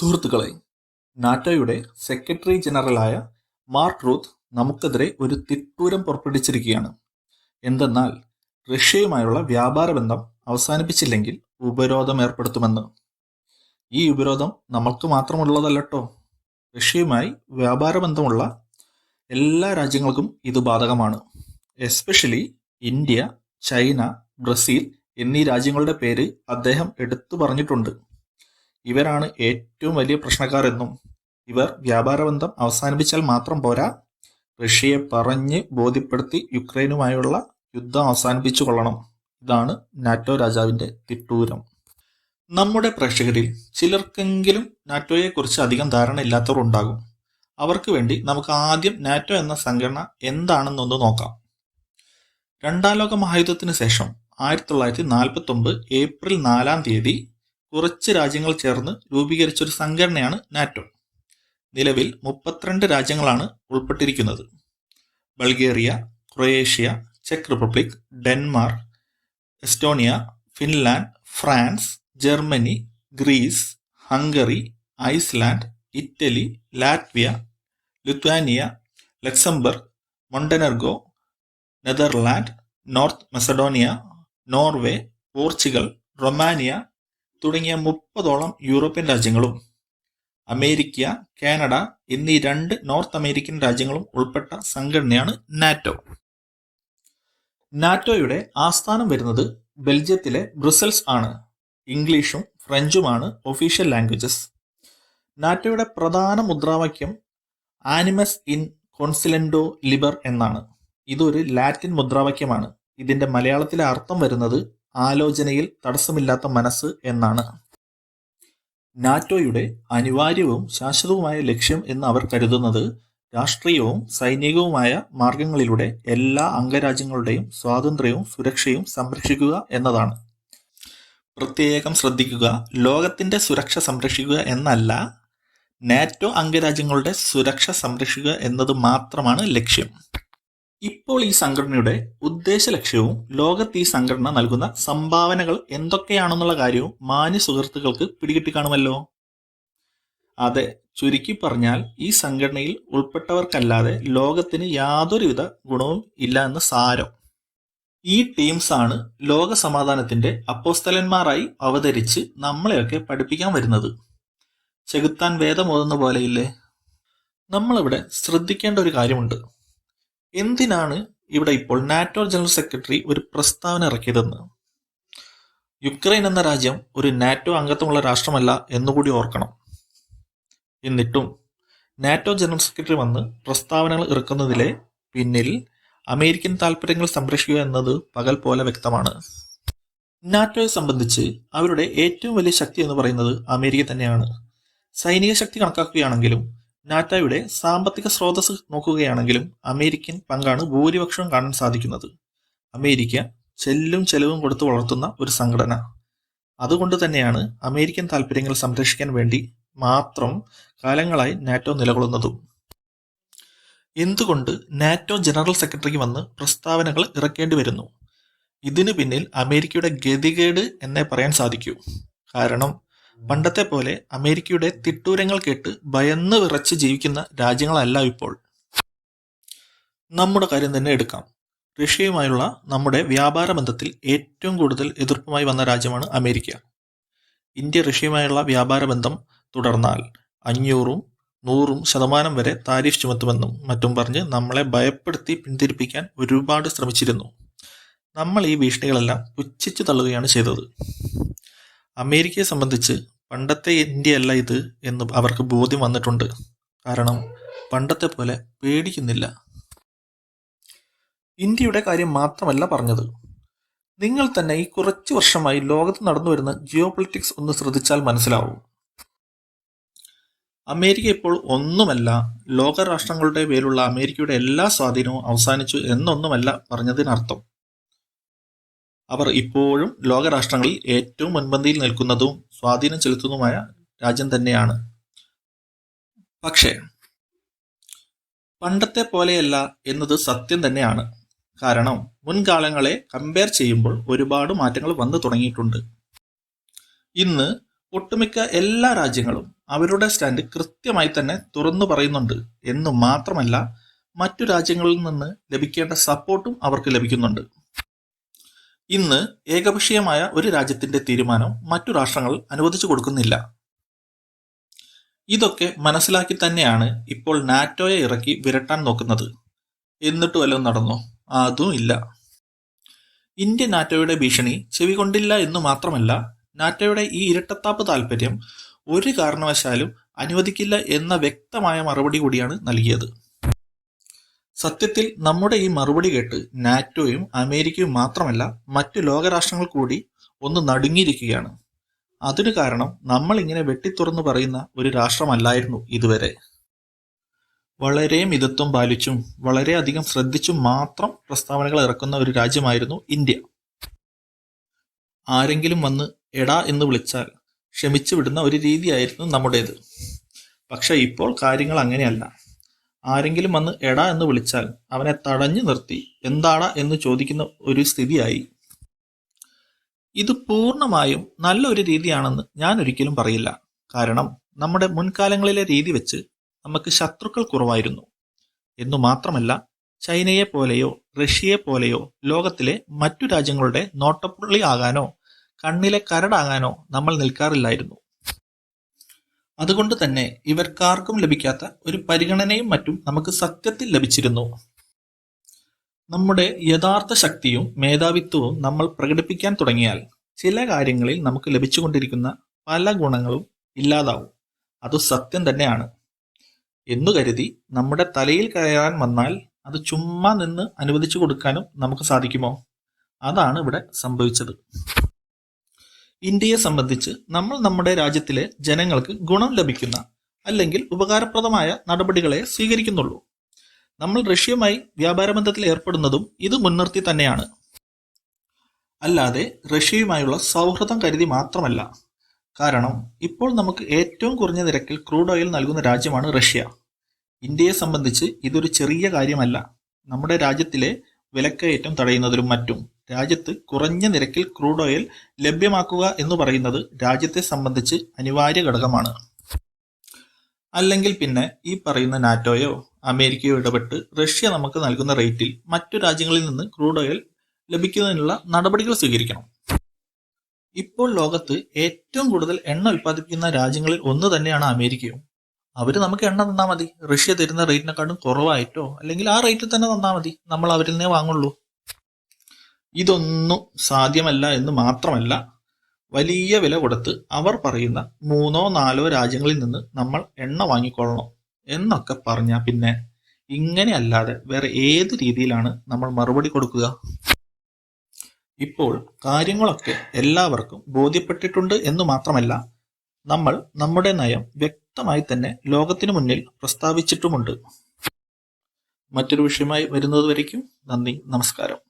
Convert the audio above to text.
സുഹൃത്തുക്കളെ നാറ്റോയുടെ സെക്രട്ടറി ജനറലായ മാർക്ക് റൂത്ത് നമുക്കെതിരെ ഒരു തിട്ടൂരം പുറപ്പെടുവിച്ചിരിക്കുകയാണ്. എന്തെന്നാൽ റഷ്യയുമായുള്ള വ്യാപാര ബന്ധം അവസാനിപ്പിച്ചില്ലെങ്കിൽ ഉപരോധം ഏർപ്പെടുത്തുമെന്ന്. ഈ ഉപരോധം നമ്മൾക്ക് മാത്രമുള്ളതല്ലട്ടോ. റഷ്യയുമായി വ്യാപാര ബന്ധമുള്ള എല്ലാ രാജ്യങ്ങൾക്കും ഇത് ബാധകമാണ്. എസ്പെഷ്യലി ഇന്ത്യ ചൈന ബ്രസീൽ എന്നീ രാജ്യങ്ങളുടെ പേര് അദ്ദേഹം എടുത്തു പറഞ്ഞിട്ടുണ്ട്. ഇവരാണ് ഏറ്റവും വലിയ പ്രശ്നക്കാർ എന്നും ഇവർ വ്യാപാര ബന്ധം അവസാനിപ്പിച്ചാൽ മാത്രം പോരാ. റഷ്യയെ പറഞ്ഞ് ബോധ്യപ്പെടുത്തി യുക്രൈനുമായുള്ള യുദ്ധം അവസാനിപ്പിച്ചു കൊള്ളണം. ഇതാണ് നാറ്റോ രാജാവിന്റെ തിട്ടൂരം. നമ്മുടെ പ്രേക്ഷകരിൽ ചിലർക്കെങ്കിലും നാറ്റോയെക്കുറിച്ച് അധികം ധാരണ ഇല്ലാത്തവർ ഉണ്ടാകും. അവർക്ക് വേണ്ടി നമുക്ക് ആദ്യം നാറ്റോ എന്ന സംഘടന എന്താണെന്നൊന്ന് നോക്കാം. രണ്ടാം ലോക മഹായുദ്ധത്തിന് ശേഷം ആയിരത്തി തൊള്ളായിരത്തി നാൽപ്പത്തി ഒമ്പത് ഏപ്രിൽ നാലാം തീയതി കുറച്ച് രാജ്യങ്ങൾ ചേർന്ന് രൂപീകരിച്ച ഒരു സംഘടനയാണ് നാറ്റോ. നിലവിൽ മുപ്പത്തിരണ്ട് രാജ്യങ്ങളാണ് ഉൾപ്പെട്ടിരിക്കുന്നത്. Bulgaria Croatia check Republic Denmark Estonia Finland France Germany Greece Hungary Iceland Italy Latvia Lithuania Luxembourg Montenegro Netherland North Macedonia Norway Portugal Romania തുടങ്ങിയ മുപ്പതോളം യൂറോപ്യൻ രാജ്യങ്ങളും അമേരിക്ക കാനഡ എന്നീ രണ്ട് നോർത്ത് അമേരിക്കൻ രാജ്യങ്ങളും ഉൾപ്പെട്ട സംഘടനയാണ് നാറ്റോ. നാറ്റോയുടെ ആസ്ഥാനം വരുന്നത് ബെൽജിയത്തിലെ ബ്രുസൽസ് ആണ്. ഇംഗ്ലീഷും ഫ്രഞ്ചുമാണ് ഒഫീഷ്യൽ ലാംഗ്വേജസ് നാറ്റോയുടെ പ്രധാന മുദ്രാവാക്യം ആനിമസ് ഇൻ കോൺസിലൻഡോ ലിബർ എന്നാണ്. ഇതൊരു ലാറ്റിൻ മുദ്രാവാക്യമാണ്. ഇതിന്റെ മലയാളത്തിലെ അർത്ഥം വരുന്നത് ആലോചനയിൽ തടസ്സമില്ലാത്ത മനസ്സ് എന്നാണ്. നാറ്റോയുടെ അനിവാര്യവും ശാശ്വതവുമായ ലക്ഷ്യം എന്ന് അവർ കരുതുന്നത് രാഷ്ട്രീയവും സൈനികവുമായ മാർഗങ്ങളിലൂടെ എല്ലാ അംഗരാജ്യങ്ങളുടെയും സ്വാതന്ത്ര്യവും സുരക്ഷയും സംരക്ഷിക്കുക എന്നതാണ്. പ്രത്യേകം ശ്രദ്ധിക്കുക ലോകത്തിന്റെ സുരക്ഷ സംരക്ഷിക്കുക എന്നല്ല നാറ്റോ അംഗരാജ്യങ്ങളുടെ സുരക്ഷ സംരക്ഷിക്കുക എന്നത് മാത്രമാണ് ലക്ഷ്യം. ഇപ്പോൾ ഈ സംഘടനയുടെ ഉദ്ദേശ ലക്ഷ്യവും ലോകത്ത് ഈ സംഘടന നൽകുന്ന സംഭാവനകൾ എന്തൊക്കെയാണെന്നുള്ള കാര്യവും മാന്യ സുഹൃത്തുക്കൾക്ക് പിടികിട്ടി കാണുമല്ലോ. അതെ ചുരുക്കി പറഞ്ഞാൽ ഈ സംഘടനയിൽ ഉൾപ്പെട്ടവർക്കല്ലാതെ ലോകത്തിന് യാതൊരുവിധ ഗുണവും ഇല്ല എന്ന് സാരം. ഈ ടീംസ് ആണ് ലോക സമാധാനത്തിന്റെ അപ്പോസ്തലന്മാരായി അവതരിച്ച് നമ്മളെയൊക്കെ പഠിപ്പിക്കാൻ വരുന്നത്. ചെകുത്താൻ വേദമോതുന്ന പോലെയില്ലേ? നമ്മളിവിടെ ശ്രദ്ധിക്കേണ്ട ഒരു കാര്യമുണ്ട്. എന്തിനാണ് ഇവിടെ ഇപ്പോൾ നാറ്റോ ജനറൽ സെക്രട്ടറി ഒരു പ്രസ്താവന ഇറക്കിയതെന്ന്? യുക്രൈൻ എന്ന രാജ്യം ഒരു നാറ്റോ അംഗത്വമുള്ള രാഷ്ട്രമല്ല എന്നുകൂടി ഓർക്കണം. എന്നിട്ടും നാറ്റോ ജനറൽ സെക്രട്ടറി വന്ന് പ്രസ്താവനകൾ ഇറക്കുന്നതിലെ പിന്നിൽ അമേരിക്കൻ താൽപ്പര്യങ്ങൾ സംരക്ഷിക്കുക എന്നത് പകൽ പോലെ വ്യക്തമാണ്. നാറ്റോയെ സംബന്ധിച്ച് അവരുടെ ഏറ്റവും വലിയ ശക്തി എന്ന് പറയുന്നത് അമേരിക്ക തന്നെയാണ്. സൈനിക ശക്തി കണക്കാക്കുകയാണെങ്കിലും നാറ്റോയുടെ സാമ്പത്തിക സ്രോതസ് നോക്കുകയാണെങ്കിലും അമേരിക്കൻ പങ്കാണ് ഭൂരിപക്ഷം കാണാൻ സാധിക്കുന്നത്. അമേരിക്ക ചെല്ലും ചെലവും കൊടുത്ത് വളർത്തുന്ന ഒരു സംഘടന. അതുകൊണ്ട് തന്നെയാണ് അമേരിക്കൻ താല്പര്യങ്ങൾ സംരക്ഷിക്കാൻ വേണ്ടി മാത്രം കാലങ്ങളായി നാറ്റോ നിലകൊള്ളുന്നതും. എന്തുകൊണ്ട് നാറ്റോ ജനറൽ സെക്രട്ടറിക്ക് വന്ന് പ്രസ്താവനകൾ ഇറക്കേണ്ടി വരുന്നു? ഇതിനു പിന്നിൽ അമേരിക്കയുടെ ഗതികേട് എന്നേ പറയാൻ സാധിക്കൂ. കാരണം പണ്ടത്തെ പോലെ അമേരിക്കയുടെ തിട്ടൂരങ്ങൾ കേട്ട് ഭയന്ന് വിറച്ച് ജീവിക്കുന്ന രാജ്യങ്ങളല്ല ഇപ്പോൾ. നമ്മുടെ കാര്യം തന്നെ എടുക്കാം. റഷ്യയുമായുള്ള നമ്മുടെ വ്യാപാര ബന്ധത്തിൽ ഏറ്റവും കൂടുതൽ എതിർപ്പുമായി വന്ന രാജ്യമാണ് അമേരിക്ക. ഇന്ത്യ റഷ്യയുമായുള്ള വ്യാപാര ബന്ധം തുടർന്നാൽ അഞ്ഞൂറും നൂറും ശതമാനം വരെ താരിഫ് ചുമത്തുമെന്നും മറ്റും പറഞ്ഞ് നമ്മളെ ഭയപ്പെടുത്തി പിന്തിരിപ്പിക്കാൻ ഒരുപാട് ശ്രമിച്ചിരുന്നു. നമ്മൾ ഈ ഭീഷണികളെല്ലാം പുച്ഛിച്ചു തള്ളുകയാണ് ചെയ്തത്. അമേരിക്കയെ സംബന്ധിച്ച് പണ്ടത്തെ ഇന്ത്യയല്ല ഇത് എന്ന് അവർക്ക് ബോധ്യം വന്നിട്ടുണ്ട്. കാരണം പണ്ടത്തെ പോലെ പേടിക്കുന്നില്ല. ഇന്ത്യയുടെ കാര്യം മാത്രമല്ല പറഞ്ഞത്. നിങ്ങൾ തന്നെ ഈ കുറച്ച് വർഷമായി ലോകത്ത് നടന്നു വരുന്ന ജിയോ പൊളിറ്റിക്സ് ഒന്ന് ശ്രദ്ധിച്ചാൽ മനസ്സിലാവും. അമേരിക്ക ഇപ്പോൾ ഒന്നുമല്ല ലോകരാഷ്ട്രങ്ങളുടെ പേരുള്ള അമേരിക്കയുടെ എല്ലാ സ്വാധീനവും അവസാനിച്ചു എന്നൊന്നുമല്ല പറഞ്ഞതിനർത്ഥം. അവർ ഇപ്പോഴും ലോകരാഷ്ട്രങ്ങളിൽ ഏറ്റവും മുൻപന്തിയിൽ നിൽക്കുന്നതും സ്വാധീനം ചെലുത്തുന്നതുമായ രാജ്യം തന്നെയാണ്. പക്ഷേ പണ്ടത്തെ പോലെയല്ല എന്നത് സത്യം തന്നെയാണ്. കാരണം മുൻകാലങ്ങളെ കമ്പയർ ചെയ്യുമ്പോൾ ഒരുപാട് മാറ്റങ്ങൾ വന്നു തുടങ്ങിയിട്ടുണ്ട്. ഇന്ന് ഒട്ടുമിക്ക എല്ലാ രാജ്യങ്ങളും അവരുടെ സ്റ്റാൻഡ് കൃത്യമായി തന്നെ തുറന്നു പറയുന്നുണ്ട് എന്ന് മാത്രമല്ല മറ്റു രാജ്യങ്ങളിൽ നിന്ന് ലഭിക്കേണ്ട സപ്പോർട്ടും അവർക്ക് ലഭിക്കുന്നുണ്ട്. ഇന്ന് ഏകപക്ഷീയമായ ഒരു രാജ്യത്തിന്റെ തീരുമാനം മറ്റു രാഷ്ട്രങ്ങൾ അനുവദിച്ചു കൊടുക്കുന്നില്ല. ഇതൊക്കെ മനസ്സിലാക്കി തന്നെയാണ് ഇപ്പോൾ നാറ്റോയെ ഇറക്കി വിരട്ടാൻ നോക്കുന്നത്. എന്നിട്ട് വല്ലതും നടന്നോ? അതും ഇല്ല. ഇന്ത്യ നാറ്റോയുടെ ഭീഷണി ചെവികൊണ്ടില്ല എന്ന് മാത്രമല്ല നാറ്റോയുടെ ഈ ഇരട്ടത്താപ്പ് താല്പര്യം ഒരു കാരണവശാലും അനുവദിക്കില്ല എന്ന വ്യക്തമായ മറുപടി കൂടിയാണ് നൽകിയത്. സത്യത്തിൽ നമ്മുടെ ഈ മറുപടി കേട്ട് നാറ്റോയും അമേരിക്കയും മാത്രമല്ല മറ്റു ലോകരാഷ്ട്രങ്ങൾ കൂടി ഒന്ന് നടുങ്ങിയിരിക്കുകയാണ്. അതിനു കാരണം നമ്മൾ ഇങ്ങനെ വെട്ടിത്തുറന്നു പറയുന്ന ഒരു രാഷ്ട്രമല്ലായിരുന്നു ഇതുവരെ. വളരെ മിതത്വം പാലിച്ചും വളരെയധികം ശ്രദ്ധിച്ചും മാത്രം പ്രസ്താവനകൾ ഇറക്കുന്ന ഒരു രാജ്യമായിരുന്നു ഇന്ത്യ. ആരെങ്കിലും വന്ന് എടാ എന്ന് വിളിച്ചാൽ ക്ഷമിച്ചു വിടുന്ന ഒരു രീതിയായിരുന്നു നമ്മുടേത്. പക്ഷേ ഇപ്പോൾ കാര്യങ്ങൾ അങ്ങനെയല്ല. ആരെങ്കിലും വന്ന് എടാ എന്ന് വിളിച്ചാൽ അവനെ തടഞ്ഞു നിർത്തി. എന്താടാ എന്ന് ചോദിക്കുന്ന ഒരു സ്ഥിതിയായി. ഇത് പൂർണമായും നല്ലൊരു രീതിയാണെന്ന് ഞാൻ ഒരിക്കലും പറയില്ല. കാരണം നമ്മുടെ മുൻകാലങ്ങളിലെ രീതി വെച്ച് നമുക്ക് ശത്രുക്കൾ കുറവായിരുന്നു. എന്നു മാത്രമല്ല ചൈനയെ പോലെയോ റഷ്യയെ പോലെയോ ലോകത്തിലെ മറ്റു രാജ്യങ്ങളുടെ നോട്ടപ്പുള്ളി ആകാനോ കണ്ണിലെ കരടാകാനോ നമ്മൾ നിൽക്കാറില്ലായിരുന്നു. അതുകൊണ്ട് തന്നെ ഇവർക്കാർക്കും ലഭിക്കാത്ത ഒരു പരിഗണനയും മറ്റും നമുക്ക് സത്യത്തിൽ ലഭിച്ചിരുന്നു. നമ്മുടെ യഥാർത്ഥ ശക്തിയും മേധാവിത്വവും നമ്മൾ പ്രകടിപ്പിക്കാൻ തുടങ്ങിയാൽ ചില കാര്യങ്ങളിൽ നമുക്ക് ലഭിച്ചുകൊണ്ടിരിക്കുന്ന പല ഗുണങ്ങളും ഇല്ലാതാവും. അത് സത്യം തന്നെയാണ്. എന്നു കരുതി നമ്മുടെ തലയിൽ കയറാൻ വന്നാൽ അത് ചുമ്മാ നിന്ന് അനുവദിച്ചു കൊടുക്കാനും നമുക്ക് സാധിക്കുമോ? അതാണ് ഇവിടെ സംഭവിച്ചത്. ഇന്ത്യയെ സംബന്ധിച്ച് നമ്മൾ നമ്മുടെ രാജ്യത്തിലെ ജനങ്ങൾക്ക് ഗുണം ലഭിക്കുന്ന അല്ലെങ്കിൽ ഉപകാരപ്രദമായ നടപടികളെ സ്വീകരിക്കുന്നുള്ളൂ. നമ്മൾ റഷ്യയുമായി വ്യാപാര ബന്ധത്തിൽ ഏർപ്പെടുന്നതും ഇത് മുൻനിർത്തി തന്നെയാണ്. അല്ലാതെ റഷ്യയുമായുള്ള സൗഹൃദം കരുതി മാത്രമല്ല. കാരണം ഇപ്പോൾ നമുക്ക് ഏറ്റവും കുറഞ്ഞ നിരക്കിൽ ക്രൂഡ് ഓയിൽ നൽകുന്ന രാജ്യമാണ് റഷ്യ. ഇന്ത്യയെ സംബന്ധിച്ച് ഇതൊരു ചെറിയ കാര്യമല്ല. നമ്മുടെ രാജ്യത്തിലെ വിലക്കയറ്റം തടയുന്നതിലും മറ്റും. രാജ്യത്ത് കുറഞ്ഞ നിരക്കിൽ ക്രൂഡ് ഓയിൽ ലഭ്യമാക്കുക എന്ന് പറയുന്നത് രാജ്യത്തെ സംബന്ധിച്ച് അനിവാര്യ ഘടകമാണ്. അല്ലെങ്കിൽ പിന്നെ ഈ പറയുന്ന നാറ്റോയോ അമേരിക്കയോ ഇടപെട്ട് റഷ്യ നമുക്ക് നൽകുന്ന റേറ്റിൽ മറ്റു രാജ്യങ്ങളിൽ നിന്ന് ക്രൂഡ് ഓയിൽ ലഭിക്കുന്നതിനുള്ള നടപടികൾ സ്വീകരിക്കണം. ഇപ്പോൾ ലോകത്ത് ഏറ്റവും കൂടുതൽ എണ്ണ ഉൽപ്പാദിപ്പിക്കുന്ന രാജ്യങ്ങളിൽ ഒന്ന് തന്നെയാണ് അമേരിക്കയും. അവർ നമുക്ക് എണ്ണ തന്നാൽ മതി. റഷ്യ തരുന്ന റേറ്റിനെക്കാളും കുറവായിട്ടോ? അല്ലെങ്കിൽ ആ റേറ്റിൽ തന്നെ തന്നാൽ മതി. നമ്മൾ അവരിൽ നിന്നേ വാങ്ങുള്ളൂ. ഇതൊന്നും സാധ്യമല്ല എന്ന് മാത്രമല്ല വലിയ വില കൊടുത്ത് അവർ പറയുന്ന മൂന്നോ നാലോ രാജ്യങ്ങളിൽ നിന്ന് നമ്മൾ എണ്ണ വാങ്ങിക്കൊള്ളണം എന്നൊക്കെ പറഞ്ഞാൽ പിന്നെ ഇങ്ങനെയല്ലാതെ വേറെ ഏത് രീതിയിലാണ് നമ്മൾ മറുപടി കൊടുക്കുക? ഇപ്പോൾ കാര്യങ്ങളൊക്കെ എല്ലാവർക്കും ബോധ്യപ്പെട്ടിട്ടുണ്ട് എന്ന് മാത്രമല്ല നമ്മൾ നമ്മുടെ നയം വ്യക്തമായി തന്നെ ലോകത്തിനു മുന്നിൽ പ്രസ്താവിച്ചിട്ടുമുണ്ട്. മറ്റൊരു വിഷയമായി വരുന്നതുവരേക്കും നന്ദി നമസ്കാരം.